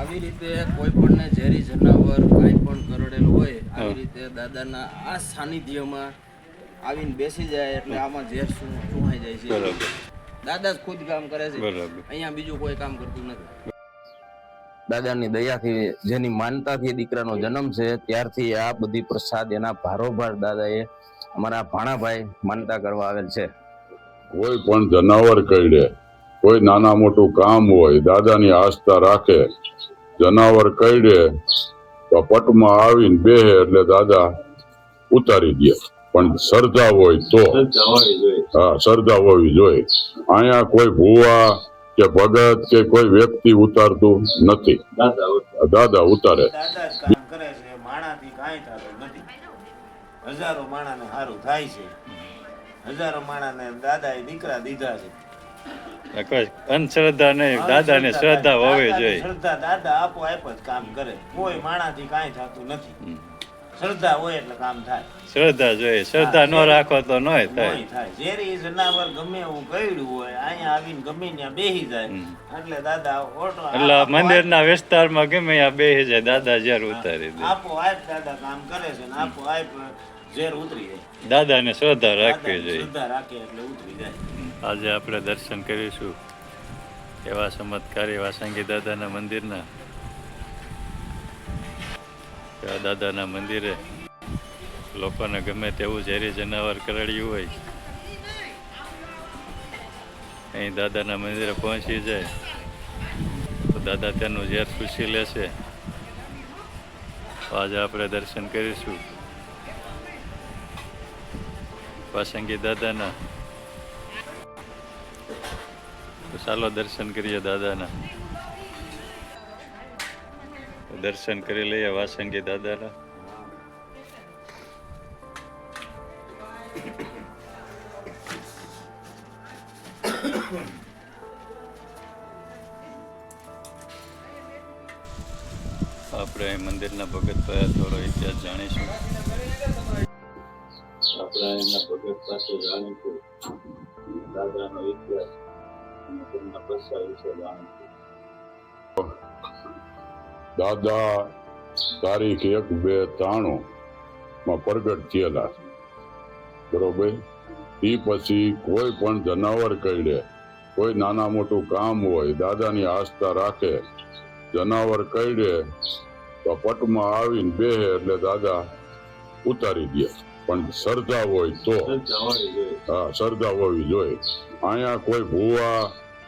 આવી રીતે કોઈ પણ ઝેરી જનાવર કાંઈ પણ કરડેલું હોય આવી રીતે દાદાના આ સાનિધ્યમાં આવીને બેસી જાય એટલે આમાં ઝેર શું ચૂહાઈ જાય છે. દાદા જ ખુદ કામ કરે છે. બરાબર. અહીંયા બીજું કોઈ કામ કરતું નથી. દાદાની દયાથી જેની માનતાથી દીકરાનો જન્મ છે ત્યારથી આ બધી પ્રસાદ એના ભારોભાર દાદાએ અમારા ભાણાભાઈ માનતા કરવા આવેલ છે. કોઈ પણ જનાવર કરડે કોઈ નાના મોટું કામ હોય દાદાની આસ્થા રાખે જનાવર કરડે તો પટમાં આવીને બેહે એટલે દાદા ઉતારી દે. પણ શ્રદ્ધા હોય તો. હા શ્રદ્ધા હોવી જોઈએ. અહીંયા કોઈ ભૂવા કે ભગત કે કોઈ વ્યક્તિ ઉતારતું નથી. દાદા ઉતારે. દાદા જ કામ કરે છે. માણાથી કાંઈ થતું નથી. હજારો માણાને સારું થાય છે. હજારો માણાને દાદાએ દીકરા દીધા છે. અંધશ્રદ્ધા નહીં દાદાને શ્રદ્ધા હોવી જોઈએ. શ્રદ્ધા દાદા આપો આપ જ કામ કરે. કોઈ માણાથી કાંઈ થતું નથી. શ્રદ્ધા હોય એટલે કામ થાય. શ્રદ્ધા જોઈએ શ્રદ્ધા ન રાખો તો ન થાય. ઝેરી જનાવર ગમે એવું કઈડું હોય અહીંયા આવીને ગમે ત્યાં બેસી જાય એટલે દાદા ઓટો એટલે મંદિરના વિસ્તારમાં ગમે ત્યાં બેસી જાય દાદા ઝેર ઉતારી દે. આપો આપ દાદા કામ કરે છે ને આપો આપ ઝેર ઉતરી જાય. દાદાને શ્રદ્ધા રાખવી જોઈએ. શ્રદ્ધા રાખે એટલે ઉતરી જાય. આજે આપણે દર્શન કરીશું એવા ચમત્કારી વાસંગી દાદાના મંદિરના. એવા દાદાના મંદિરે લોકોને ગમે તેવું ઝેરી જનાવર કરડ્યું હોય. અહીં દાદાના મંદિરે પહોંચી જાય. તો દાદા તેનું ઝેર ખુશી લેશે. તો આજે આપણે દર્શન કરીશું. વાસંગી દાદાના. તો ચાલો દર્શન કરીએ દાદાના. દર્શન કરી લઈએ વાસંગી દાદાના. આપણે મંદિરના ભગત થોડો ઇતિહાસ જાણીશું. ભગત પાસે જાણીશું દાદાનો ઇતિહાસ અને તેમના પ્રસાર વિશે જાણીશું દાદા, તારીખ એક, બે, ત્રાણું માં પ્રગટ થયેલા બરોબર? એ પછી કોઈ પણ જનાવર કરડે, કોઈ નાના મોટું કામ હોય, દાદાની આસ્થા રાખે, જનાવર કરડે, તો પટમાં આવીને બે એટલે દાદા ઉતારી દે. પણ શ્રદ્ધા હોય તો હા શ્રદ્ધા હોવી જોઈએ. અહીંયા કોઈ ભૂવા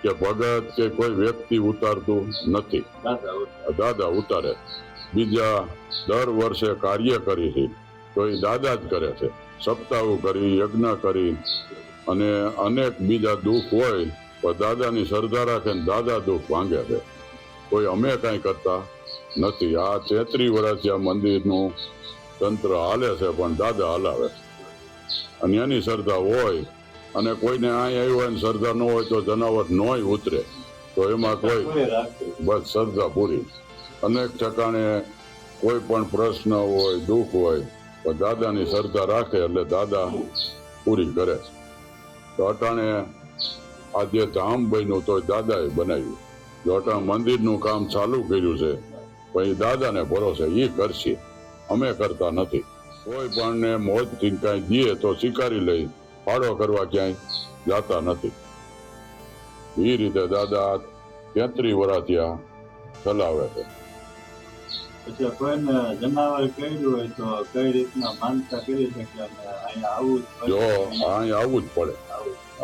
કે ભગત કે કોઈ વ્યક્તિ ઉતારતું નથી. દાદા ઉતારે. બીજા દર વર્ષે કાર્ય કરી છે તો એ દાદા જ કરે છે. સપ્તાહ કરી યજ્ઞ કરી અને અનેક બીજા દુઃખ હોય તો દાદાની શ્રદ્ધા રાખે ને દાદા દુઃખ ભાંગે છે. કોઈ અમે કાંઈ કરતા નથી. આ તેત્રી વર્ષથી આ મંદિરનું તંત્ર હાલે છે પણ દાદા હલાવે છે. અને એની શ્રદ્ધા હોય અને કોઈને અહીં આવ્યું હોય ને શ્રદ્ધા ન હોય તો જનાવર નોય ઉતરે. તો એમાં કોઈ બસ શ્રદ્ધા પૂરી. અનેક ઠકાણે કોઈ પણ પ્રશ્ન હોય દુઃખ હોય તો દાદાની શ્રદ્ધા રાખે એટલે દાદા પૂરી કરે છે. તો અટાણે આ જે ધામ બન્યું તો દાદાએ બનાવ્યું. જો અટાણે મંદિરનું કામ ચાલુ કર્યું છે પછી દાદાને ભરોસે એ કરશે. અમે કરતા નથી. કોઈ પણ ને મોજથી કાંઈ દઈએ તો સ્વીકારી લઈ ફાળો કરવા ક્યાંય જાતા નથી. એ રીતે દાદા તેત્રી વરા ત્યાં ચલાવે છે. એટલે કોઈને જનાવર કર્યું હોય તો કઈ રીતના માનતા કરી શકે અહીંયા આવું જો અહીં આવવું જ પડે.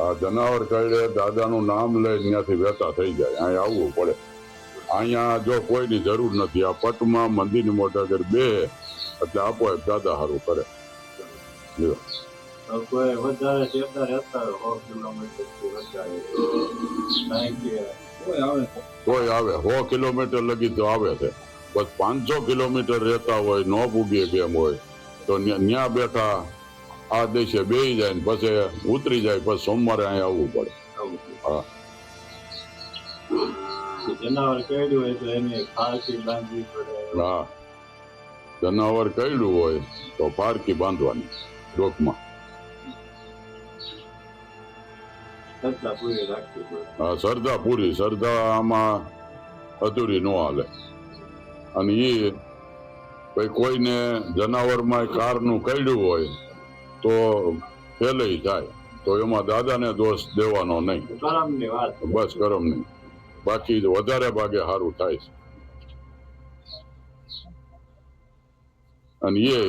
આ જનાવર કઈડે દાદાનું નામ લઈ ત્યાંથી વેતા થઈ જાય. અહીંયા આવવું પડે. અહીંયા જો કોઈની જરૂર નથી આ પટમાં મંદિરની મોટા ઘર બે એટલે આપો દાદા સારું કરે. કોઈ આવે સો કિલોમીટર લગી તો આવે છે. બસ પાંચસો કિલોમીટર રહેતા હોય ન પૂગીએ કેમ હોય તો ન્યા બેઠા આ દેશે બેસી જાય ને પછી ઉતરી જાય પછી સોમવારે અહીંયા આવવું પડે. હા. જનાવર કર્યું હોય તો એને ફાંસી બાંધવી પડે. હા. જનાવર કઈડું હોય તો પારકી બાંધવાની ડોકમાં હા, શ્રદ્ધા પૂરી. શ્રદ્ધા આમાં અધૂરી ન હાલે. અને એ ભાઈ કોઈને જનાવરમાં કારનું કઈડ્યું હોય તો ફેલઈ જાય. તો એમાં દાદાને દોષ દેવાનો નહીં. બસ કરમ નહીં બાકી વધારે ભાગે સારું થાય છે. અને એ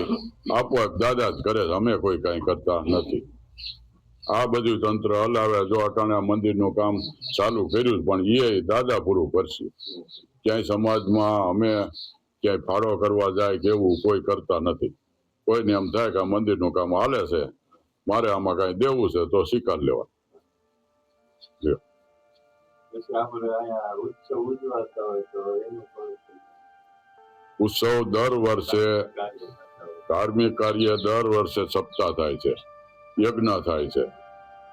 આપોઆપ દાદા જ કરે અમે કોઈ કઈ કરતા નથી. આ બધું તંત્ર હલાવે, જો અટાણે મંદિરનું કામ ચાલુ કર્યું પણ એ દાદા પૂરું કરશે. ક્યાંય સમાજમાં અમે ક્યાંય ફાળો કરવા જાય કે એવું કોઈ કરતા નથી. કોઈને એમ થાય કે આ મંદિરનું કામ હાલે છે. મારે આમાં કઈ દેવું છે તો સ્વીકાર લેવા ઉત્સવ દર વર્ષે. ધાર્મિક કાર્ય દર વર્ષે સપ્તાહ થાય છે, યજ્ઞ થાય છે.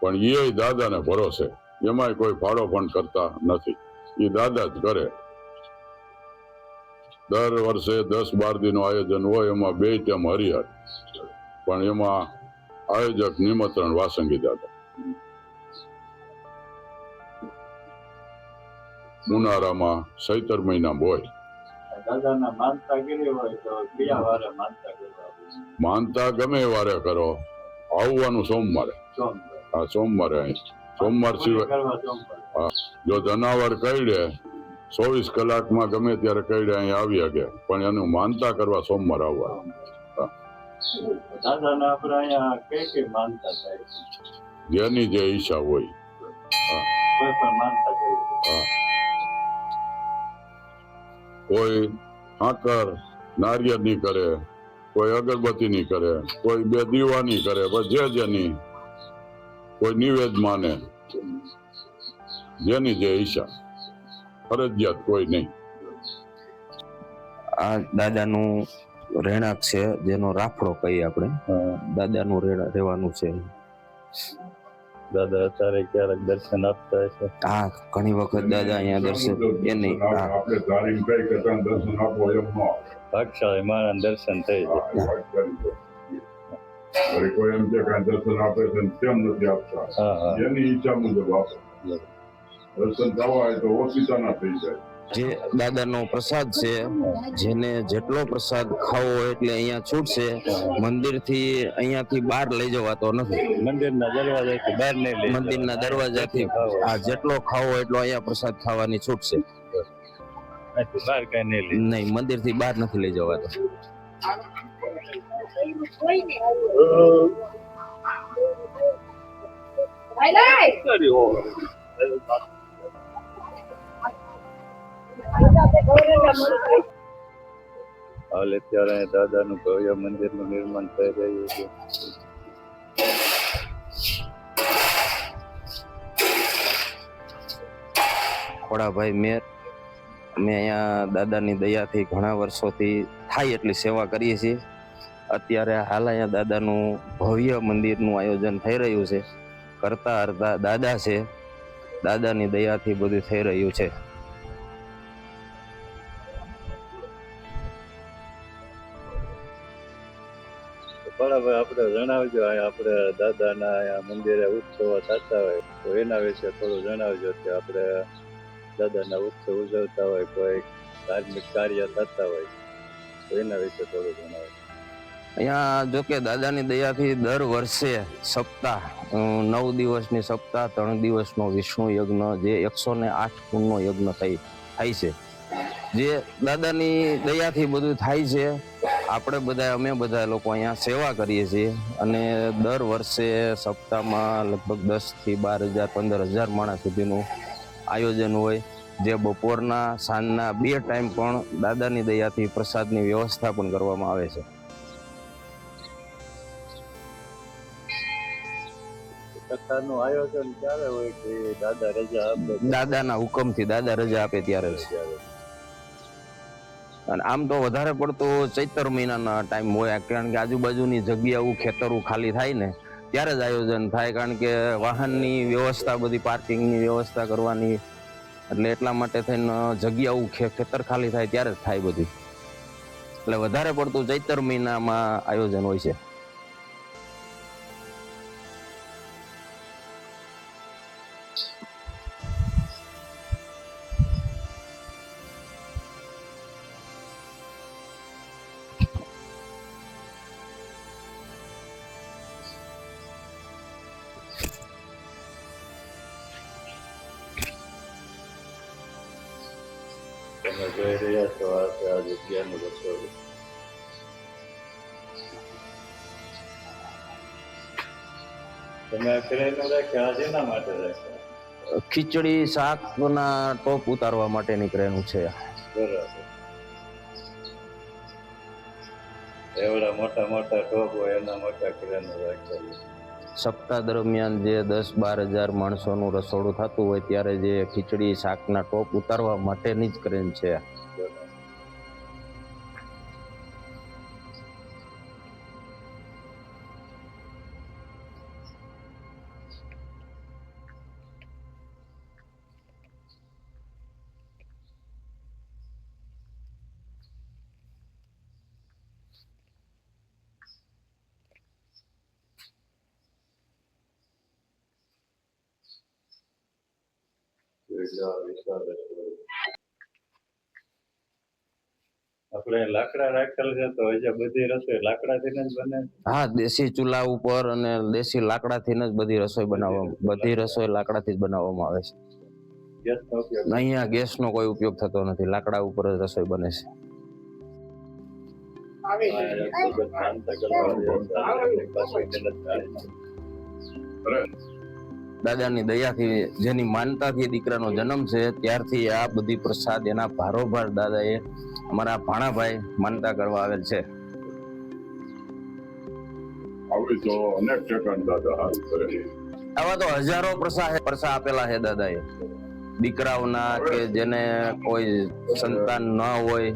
પણ એ દાદાને ભરોસે, એમાંય કોઈ ફાળો પણ કરતા નથી. એ દાદા જ કરે. દર વર્ષે દસ બાર દિનનું આયોજન હોય, એમાં બે ટેમ હરિહર. પણ એમાં આયોજક નિમંત્રણ વાસંગી દાદા. ઉનાળામાં સૈતર મહિના હોય માનતા ગમે વારે કરો. આવવાનું સોમવારે. હા સોમવારે અહીં. સોમવાર સિવાય જો જનાવર કઈડે ચોવીસ કલાકમાં ગમે ત્યારે કઈડે અહીં આવી શકે. પણ એનું માનતા કરવા સોમવાર આવવા અહીંયા જેની જે ઈચ્છા હોય. કોઈ આકર નારિયેળ કરી કોઈ હાકર નારિયેળની કરે કોઈ બે દીવાની કરે બસ જે જેની કોઈ નિવેદ માને જેની જે ઈચ્છા ફરજિયાત કોઈ નહીં. આ દાદાનું રહેણાંક છે જેનો રાફડો કહીએ આપણે. દાદાનું રેણા- રહેવાનું છે. દાદા અત્યારે ક્યારેક દર્શન આપતા હશે હા ઘણી વખત દાદા અહીંયા દર્શન એ નહીં આપણે ધારીને કઈ કરતા દર્શન આપો એમ ન આવે. મારા દર્શન થઈ જાય. કોઈ એમ કે કાંઈ દર્શન આપે છે ને કેમ નથી આપતા. હા હા. એની ઈચ્છા મુજબ આપે. દર્શન થવા હોય તો ઓછીતાના થઈ જાય. જે દાદાનો પ્રસાદ છે જેને જેટલો પ્રસાદ ખાવો એટલે અહીંયા છૂટશે મંદિરથી અહીંયાથી બહાર લઈ જવાતો નથી. મંદિરના દરવાજાથી બહાર નહીં મંદિરના દરવાજાથી આ જેટલો ખાવો એટલો અહીંયા પ્રસાદ ખાવાની છૂટ છે બહાર કઈ નહીં નહીં મંદિરથી બહાર નથી લઈ જવાતો. હાલ અત્યારે દાદાનું ભવ્ય મંદિરનું નિર્માણ થઈ રહ્યું છે. ખોડાભાઈ મેર, અમે અહીંયા દાદાની દયાથી ઘણા વર્ષોથી થાય એટલી સેવા કરીએ છીએ. અત્યારે હાલ અહીંયા દાદાનું ભવ્ય મંદિરનું આયોજન થઈ રહ્યું છે. કરતા અર્ધા દાદા છે. દાદાની દયાથી બધું થઈ રહ્યું છે. બરાબર આપણે જણાવજો આપણે દાદાના અહીંયા મંદિરે ઉત્સવો થતા હોય, તો એના વિશે થોડું જણાવજો કે આપણે દાદાના ઉત્સવ ઉજવતા હોય, કોઈ ધાર્મિક કાર્ય થતા હોય, તો એના વિશે થોડું જણાવજો. અહીંયા જો કે દાદાની દયાથી દર વર્ષે સપ્તાહ નવ દિવસની સપ્તાહ, ત્રણ દિવસનો વિષ્ણુ યજ્ઞ, જે એકસો ને આઠ કુળનો યજ્ઞ થઈ, થાય છે. જે દાદાની દયાથી બધું થાય છે આપણે બધા અમે બધા લોકો અહીંયા સેવા કરીએ છીએ અને દર વર્ષે સપ્તાહમાં લગભગ દસથી બાર હજાર પંદર હજાર માણસ સુધીનું આયોજન હોય. જે બપોરના સાંજના બે ટાઈમ પણ દાદાની દયાથી પ્રસાદની વ્યવસ્થા પણ કરવામાં આવે છે. કથાનું આયોજન ક્યારે હોય કે દાદા રજા આપે દાદાના હુકમથી દાદા રજા આપે. ત્યારે અને આમ તો વધારે પડતું ચૈતર મહિનાના ટાઈમ હોય, કારણ કે આજુબાજુની જગ્યાઓ ખેતરો ખાલી થાય ને, ત્યારે જ આયોજન થાય, કારણ કે વાહનની વ્યવસ્થા બધી, પાર્કિંગની વ્યવસ્થા કરવાની, એટલે એટલા માટે થઈને જગ્યાઓ ખેતર ખાલી થાય ત્યારે જ થાય બધી. એટલે વધારે પડતું ચૈતર મહિનામાં આયોજન હોય છે. તમે જોઈ રહ્યા છો આ છે આ જગ્યાનું રસોડું તમે રાખ્યા આ શેના માટે રાખ્યા ખીચડી શાક ના ટોપ ઉતારવા માટેની નીકળેલું છે. બરાબર. એવડા મોટા મોટા ટોપ હોય એના મોટા ક્રેન રાખેલું સપ્તાહ દરમિયાન જે દસ બાર હજાર માણસોનું રસોડું થતું હોય ત્યારે જે ખીચડી, શાકના ટોપ ઉતારવા માટેની જ ક્રેન છે. આપણે લાકડા રાખેલ છે તો હજી બધી રસોઈ લાકડાથી જ બને હા દેશી ચૂલા ઉપર અને દેશી લાકડાથી જ બધી રસોઈ બનાવવામાં બધી રસોઈ લાકડાથી જ બનાવવામાં આવે છે. અહીંયા ગેસ ગેસનો કોઈ ઉપયોગ થતો નથી લાકડા ઉપર જ રસોઈ બને છે. આ દાદાની દયાથી જેની માનતાથી દીકરાનો જન્મ છે ત્યારથી આ બધી પ્રસાદ એના ભારોભાર દાદાએ અમારા ભાણાભાઈ માનતા કરવા આવેલ છે. આવી તો અનેક ઠેકાણ દાદા હારું કરે આવા તો હજારો પ્રસા પ્રસા આપેલા છે દાદાએ. દીકરાઓના કે જેને કોઈ સંતાન ન હોય.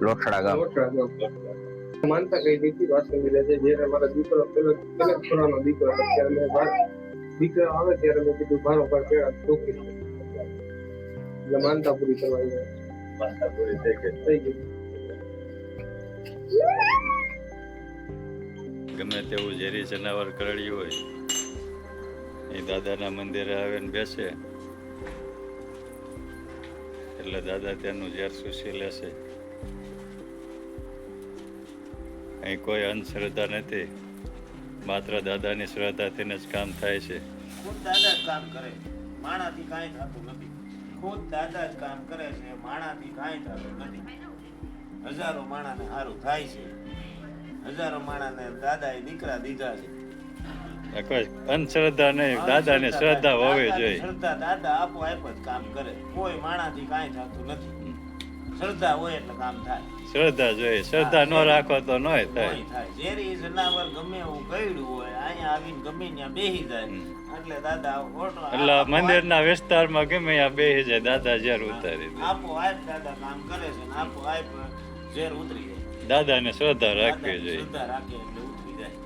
લોઠડા ગામ. લોઠડા ગામ. માનતા કઈ દીધી કરી રહ્યા છે જ્યારે મારા દીકરો પેલો પેલો છોરાનો દીકરો હતો ત્યારે મેં વાત દીકરો આવે ત્યારે મેં કીધું ભારો ભાર પેલા ટોકી એટલે માનતા પૂરી કરવાની માનતા પૂરી થઈ ગઈ. થઈ ગઈ. ગમે તેવું ઝેરી જનાવર કરડ્યું હોય એ દાદાના મંદિરે આવીને બેસે. એટલે દાદા ત્યાંનું ઝેર સુશી લેશે. અહીં કોઈ અંધશ્રદ્ધા નથી. માત્ર દાદાની શ્રદ્ધાથી જ કામ થાય છે. ખુદ દાદા જ કામ કરે માણાથી કાંઈ થતું નથી. ખુદ દાદા જ કામ કરે છે. માણાથી કાંઈ થતું નથી. હજારો માણાને સારું થાય છે. હજારો માણાને દાદાએ દીકરા દીધા છે. અંધશ્રદ્ધા નહીં. દાદાને શ્રદ્ધા હોવી જોઈએ. શ્રદ્ધા દાદા આપો આપ જ કામ કરે. કોઈ માણાથી કાંઈ થતું નથી. શ્રદ્ધા હોય એટલે કામ થાય. શ્રદ્ધા જોઈએ. શ્રદ્ધા ન રાખો તો ન થાય. નોય થાય. ઝેરી જનાવર ગમે એવું ગયડું હોય અહીંયા આવીને ગમે ત્યાં બેસી જાય. એટલે દાદા ઓટો એટલે મંદિરના વિસ્તારમાં ગમે ત્યાં બેસી જાય દાદા ઝેર ઉતારી દે. આપો આપ દાદા કામ કરે છે ને આપો આપ ઝેર ઉતરી જાય. દાદાને શ્રદ્ધા રાખવી જોઈએ. શ્રદ્ધા રાખે એટલે ઉતરી જાય.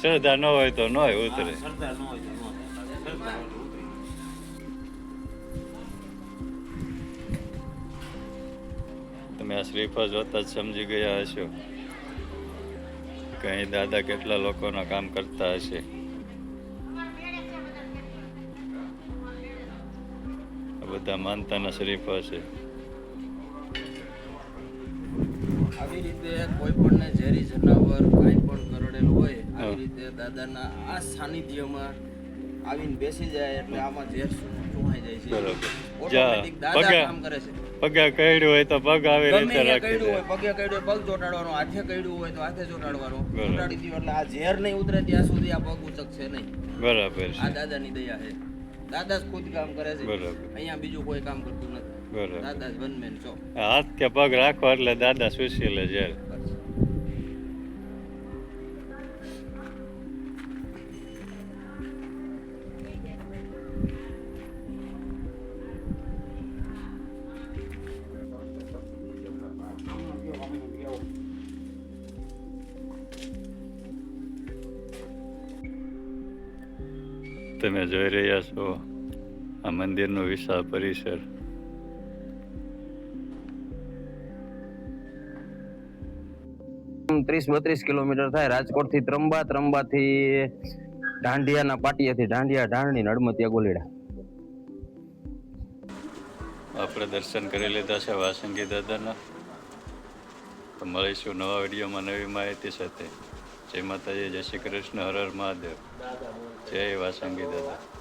શ્રદ્ધા ન હોય તો ન ઉતરે. શ્રદ્ધા ન હોય તો ન થાય. તમે આ શ્રીફળ જોતા જ સમજી ગયા હશો. કે અહીં દાદા કેટલા લોકોના કામ કરતા હશે? બધા માનતાના શ્રીફળ છે આવી રીતે કોઈ પણ ઝેરી જનાવર કાંઈ પણ કરડેલું હોય આવી રીતે દાદાના આ સાનિધ્યમાં આવીને બેસી જાય એટલે આમાં ઝેર સુહાઈ જાય છે. બરોબર. ઓટોમેટિક દાદા કામ કરે છે. પગે કઈડું હોય તો પગ આવે રીતે રાખી હોય દે. પગે કઈડું હોય પગ ચોટાડવાનો હાથે કઈડું હોય તો હાથે ચોટાડવાનો. ચોટાડી દો એટલે આ ઝેર નહીં ઉતરે ત્યાં સુધી આ પગ ઉચકશે નહીં. બરાબર આ દાદાની દયા છે. દાદા જ ખુદ કામ કરે છે. બરાબર. અહીંયા બીજું કોઈ કામ કરતું નથી. બરાબર. દાદા જ વન મેન છો. હાથ કે પગ રાખો એટલે દાદા સુશી લે ઝેર જોઈ રહ્યા છો આ મંદિરનો વિશાળ પરિસર. ત્રીસ બત્રીસ કિલોમીટર થાય રાજકોટથી ત્રંબા ત્રંબા થી ઢાંઢિયાના પાટિયાથી દાંડિયા ઢાંઢણી નડમતિયા ગોલીડા. આપણે દર્શન કરી લીધા છે વાસંગી દાદાના. તો મળીશું નવા વિડીયોમાં નવી માહિતી સાથે. જય માતાજી જય શ્રી કૃષ્ણ હર હર મહાદેવ. જય વાસંગી દાદા